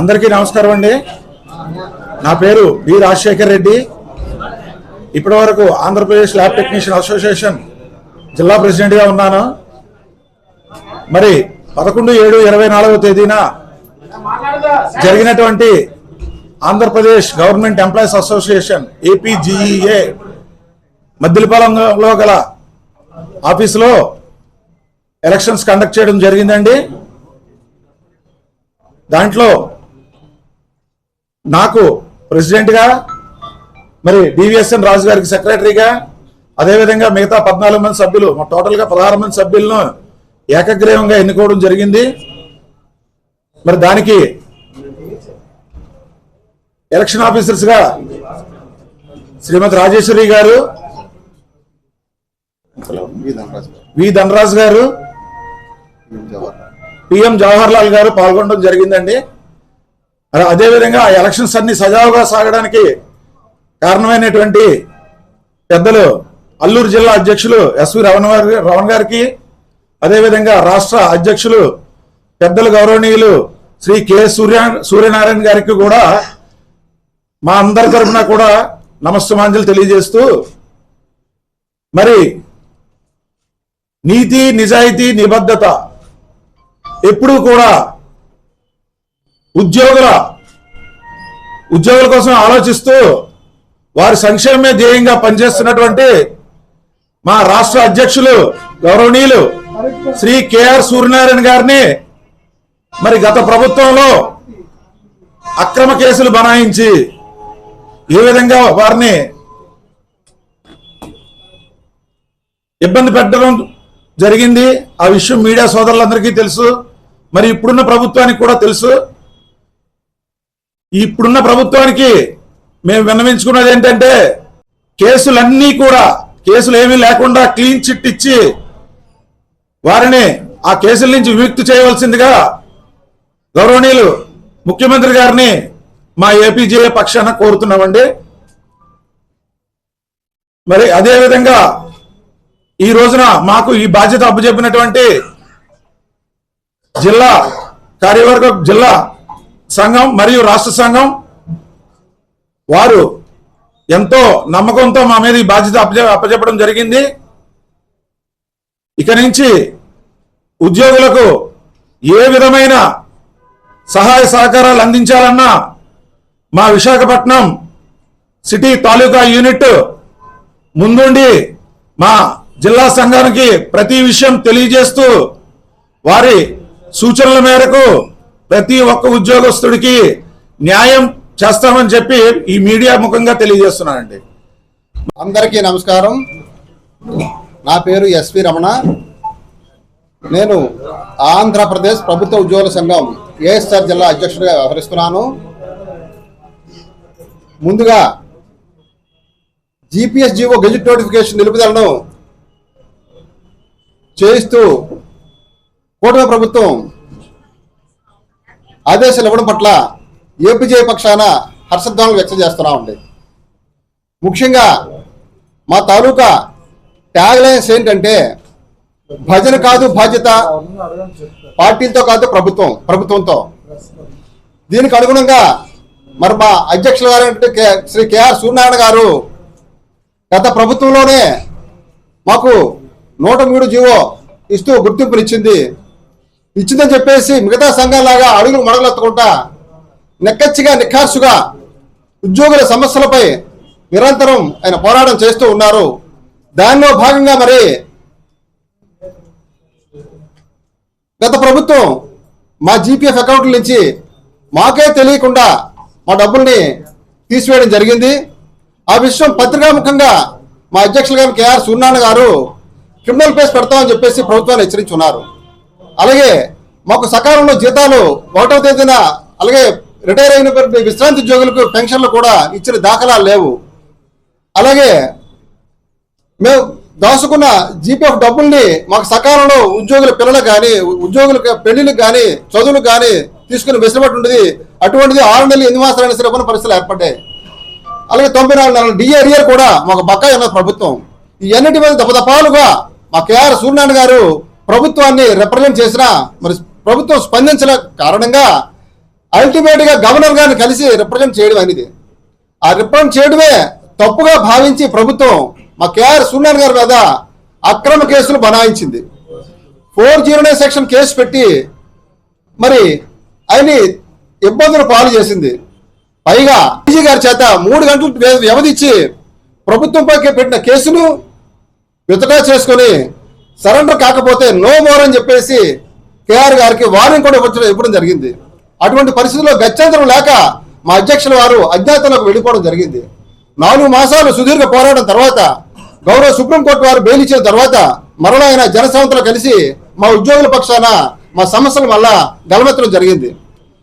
అందరికీ నమస్కారం అండి. నా పేరు బి రాజశేఖర్ రెడ్డి. ఇప్పటి వరకు ఆంధ్రప్రదేశ్ ల్యాబ్ టెక్నీషియన్ అసోసియేషన్ జిల్లా ప్రెసిడెంట్గా ఉన్నాను. మరి పదకొండు ఏడు ఇరవై నాలుగవ తేదీన జరిగినటువంటి Andhra Pradesh government employees association APGEA మద్దిలపాలెంలో గల ఆఫీసులో ఎలక్షన్స్ కండక్ట్ చేయడం జరిగిందండి. దాంట్లో నాకు ప్రెసిడెంట్గా మరి డివిఎస్ఎన్ రాజు గారికి సెక్రటరీగా అదేవిధంగా మిగతా పద్నాలుగు మంది సభ్యులు మా టోటల్గా పదహారు మంది సభ్యులను ఏకగ్రీవంగా ఎన్నుకోవడం జరిగింది. మరి దానికి ఎలక్షన్ ఆఫీసర్స్గా శ్రీమతి రాజేశ్వరి గారు వి ధనరాజ్ గారు పిఎం జవహర్ లాల్ గారు పాల్గొనడం జరిగిందండి. అదేవిధంగా ఆ ఎలక్షన్స్ అన్ని సజావుగా సాగడానికి కారణమైనటువంటి పెద్దలు అల్లూరు జిల్లా అధ్యక్షులు ఎస్వి రమణ రవణ్ రమణ గారికి అదేవిధంగా రాష్ట్ర అధ్యక్షులు పెద్దలు గౌరవనీయులు శ్రీ కె సూర్య సూర్యనారాయణ గారికి కూడా మా అందరి తరఫున కూడా నమస్తమాంజలు తెలియజేస్తూ మరి నీతి నిజాయితీ నిబద్ధత ఎప్పుడూ కూడా ఉద్యోగుల ఉద్యోగుల కోసం ఆలోచిస్తూ వారి సంక్షేమమే ధ్యేయంగా పనిచేస్తున్నటువంటి మా రాష్ట్ర అధ్యక్షులు గౌరవనీయులు శ్రీ కేఆర్ సూర్యనారాయణ గారిని మరి గత ప్రభుత్వంలో అక్రమ కేసులు బనాయించి ఏ విధంగా వారిని ఇబ్బంది పెట్టడం జరిగింది ఆ విషయం మీడియా సోదరులందరికీ తెలుసు మరి ఇప్పుడున్న ప్రభుత్వానికి కూడా తెలుసు. ఇప్పుడున్న ప్రభుత్వానికి మేము విన్నవించుకున్నది ఏంటంటే కేసులన్నీ కూడా కేసులు ఏమీ లేకుండా క్లీన్ చిట్ ఇచ్చి వారిని ఆ కేసుల నుంచి విముక్తి చేయవలసిందిగా గౌరవనీయులు ముఖ్యమంత్రి గారిని మా ఏపీజేఏ పక్షాన కోరుతున్నామండి. మరి అదే విధంగా ఈ రోజున మాకు ఈ బాధ్యత అప్పచెప్పినటువంటి జిల్లా కార్యవర్గ జిల్లా సంఘం మరియు రాష్ట్ర సంఘం వారు ఎంతో నమ్మకంతో మా మీద ఈ బాధ్యత అప్పచెప్పడం జరిగింది. ఇక నుంచి ఉద్యోగులకు ఏ విధమైన సహాయ సహకారాలు అందించాలన్నా మా విశాఖపట్నం సిటీ తాలూకా యూనిట్ ముందుండి మా జిల్లా సంఘానికి ప్రతి విషయం తెలియజేస్తూ వారి సూచనల మేరకు ప్రతి ఒక్క ఉద్యోగస్తుడికి న్యాయం చేస్తామని చెప్పి ఈ మీడియా ముఖంగా తెలియజేస్తున్నానండి. అందరికీ నమస్కారం. నా పేరు ఎస్వి రమణ. నేను ఆంధ్రప్రదేశ్ ప్రభుత్వ ఉద్యోగుల సంఘం ఏఎస్ఆర్ జిల్లా అధ్యక్షుడిగా వ్యవహరిస్తున్నాను. ముందుగా జీపీఎస్ జీవో గెజిట్ నోటిఫికేషన్ నిలుపుదలను చేయిస్తూ కూటమి ప్రభుత్వం ఆదేశాలు ఇవ్వడం పట్ల ఏపీజే పక్షాన హర్షధ్వానాలు వ్యక్తం చేస్తున్నామండి ముఖ్యంగా మా తాలూకా ట్యాగ్ లైన్స్ ఏంటంటే భజన కాదు బాధ్యత పార్టీలతో కాదు ప్రభుత్వం ప్రభుత్వంతో. దీనికి అనుగుణంగా మరి మా అధ్యక్షులు గారు కే- శ్రీ కేఆర్ సూర్యనారాయణ గారు గత ప్రభుత్వంలోనే మాకు నూట మూడు జీవో ఇస్తూ గుర్తింపునిచ్చింది. ఇచ్చిందని చెప్పేసి మిగతా సంఘాలాగా అడుగులు మడగలెత్తకుండా నెక్కచ్చిగా నిఖార్సుగా ఉద్యోగుల సమస్యలపై నిరంతరం ఆయన పోరాటం చేస్తూ ఉన్నారు. దానిలో భాగంగా మరి గత ప్రభుత్వం మా జీపీఎఫ్ అకౌంట్ల నుంచి మాకే తెలియకుండా మా డబ్బుల్ని తీసివేయడం జరిగింది. ఆ విషయం పత్రికాముఖంగా మా అధ్యక్షులు గారు కేఆర్ సూర్యనారాయణ గారు క్రిమినల్ కేసు పెడతామని చెప్పేసి ప్రభుత్వాన్ని హెచ్చరించున్నారు అలాగే మాకు సకాలంలో జీతాలు ఒకటవ తేదీన అలాగే రిటైర్ అయిన విశ్రాంతి ఉద్యోగులకు పెన్షన్లు కూడా ఇచ్చిన దాఖలాలు లేవు. అలాగే మేము దాచుకున్న జీపీఎఫ్ డబ్బుల్ని మాకు సకాలంలో ఉద్యోగుల పిల్లలకు కానీ ఉద్యోగులకు పెళ్ళిలకు కానీ చదువులకు కానీ తీసుకుని వెసులుబాటు ఉండేది. అటువంటిది ఆరు నెలలు ఎనిమిది మాసాలైన సరే పరిస్థితులు ఏర్పడ్డాయి. అలాగే తొంభై నాలుగు నెలలు డిఏరియర్ కూడా మాకు బక్కా ఉన్నది ప్రభుత్వం. ఈ మీద దపదపాలుగా మా కేఆర్ సూర్యనారాయణ గారు ప్రభుత్వాన్ని రిప్రజెంట్ చేసినా మరి ప్రభుత్వం స్పందించిన కారణంగా అల్టిమేట్గా గవర్నర్ గారిని కలిసి రిప్రజెంట్ చేయడం అనేది. ఆ రిప్రజెంట్ చేయడమే తప్పుగా భావించి ప్రభుత్వం మా కేఆర్ సూర్యనారాయణ గారి మీద అక్రమ కేసులు బనాయించింది. Four zero nine section case పెట్టి మరి ఆయన్ని ఇబ్బందులు పాలు చేసింది. పైగా డీజీ గారి చేత మూడు గంటలు వ్యవధిచ్చి వ్యవధి ప్రభుత్వంపై పెట్టిన కేసును విత్డ్రా చేసుకొని సరెండర్ కాకపోతే నో మోర్ అని చెప్పేసి కేఆర్ గారికి వార్నింగ్ కూడా ఇవ్వడం ఇవ్వడం జరిగింది. అటువంటి పరిస్థితుల్లో గత్యంతరం లేక మా అధ్యక్షుల వారు అజ్ఞాతంలోకి వెళ్ళిపోవడం జరిగింది. నాలుగు మాసాలు సుదీర్ఘ పోరాటం తర్వాత గౌరవ సుప్రీంకోర్టు వారు బెయిల్ ఇచ్చిన తర్వాత మరలా ఆయన జనసంవత్సరం కలిసి మా ఉద్యోగుల పక్షాన మా సమస్యల వల్ల గలమెత్తడం జరిగింది.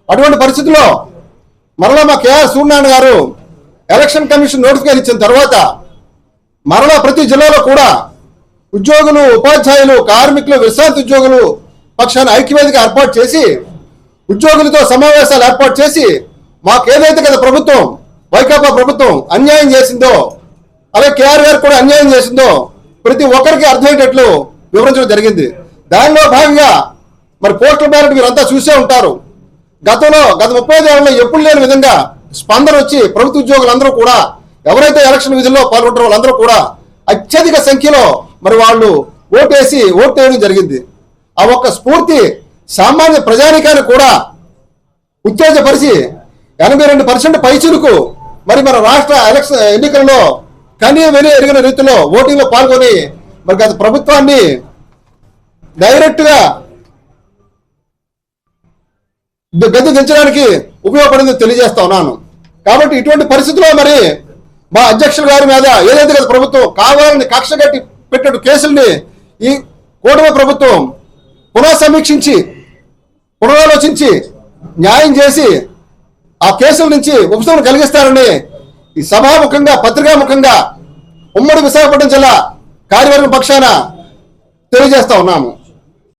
అటువంటి పరిస్థితుల్లో మరలా మా కేఆర్ సూర్యనారాయణ గారు ఎలక్షన్ కమిషన్ నోటిఫికేషన్ ఇచ్చిన తర్వాత మరలా ప్రతి జిల్లాలో కూడా ఉద్యోగులు ఉపాధ్యాయులు కార్మికులు విశ్రాంతి ఉద్యోగులు పక్షాన ఐక్యవేదిక ఏర్పాటు చేసి ఉద్యోగులతో సమావేశాలు ఏర్పాటు చేసి మాకు ఏదైతే కదా ప్రభుత్వం వైకాపా ప్రభుత్వం అన్యాయం చేసిందో అలాగే కేఆర్ఆర్ కూడా అన్యాయం చేసిందో ప్రతి ఒక్కరికి అర్థమయ్యేటట్లు వివరించడం జరిగింది. దానిలో భాగంగా మరి పోస్టల్ బ్యాలెట్ మీరంతా చూసే ఉంటారు. గతంలో గత ముప్పై ఐదు ఏళ్ళలో ఎప్పుడు లేని విధంగా స్పందన వచ్చి ప్రభుత్వ ఉద్యోగులందరూ కూడా ఎవరైతే ఎలక్షన్ విధుల్లో పాల్గొంటారో వాళ్ళందరూ కూడా అత్యధిక సంఖ్యలో మరి వాళ్ళు ఓటేసి ఓటు వేయడం జరిగింది. ఆ ఒక్క స్ఫూర్తి సామాన్య ప్రజానికాన్ని కూడా ఉత్తేజపరిచి ఎనభై రెండు పర్సెంట్ పైచులకు మరి మన రాష్ట్ర ఎలక్షన్ ఎన్నికల్లో కనీ వెలి ఎరిగిన రీతిలో ఓటింగ్లో పాల్గొని మరి గత ప్రభుత్వాన్ని డైరెక్ట్గా గద్దె దించడానికి ఉపయోగపడింది తెలియజేస్తా ఉన్నాను. కాబట్టి ఇటువంటి పరిస్థితుల్లో మరి మా అధ్యక్షుల గారి మీద ఏదైతే కదా ప్రభుత్వం కావాలని కక్ష కట్టి పెట్టిన కేసుల్ని ఈ కూటమి ప్రభుత్వం పునఃసమీక్షించి పునరాలోచించి న్యాయం చేసి ఆ కేసుల నుంచి ఉపశమనం కలిగిస్తారని ఈ సభాముఖంగా పత్రికాముఖంగా ఉమ్మడి విశాఖపట్నం జిల్లా కార్యవర్గం పక్షాన తెలియజేస్తా ఉన్నాము.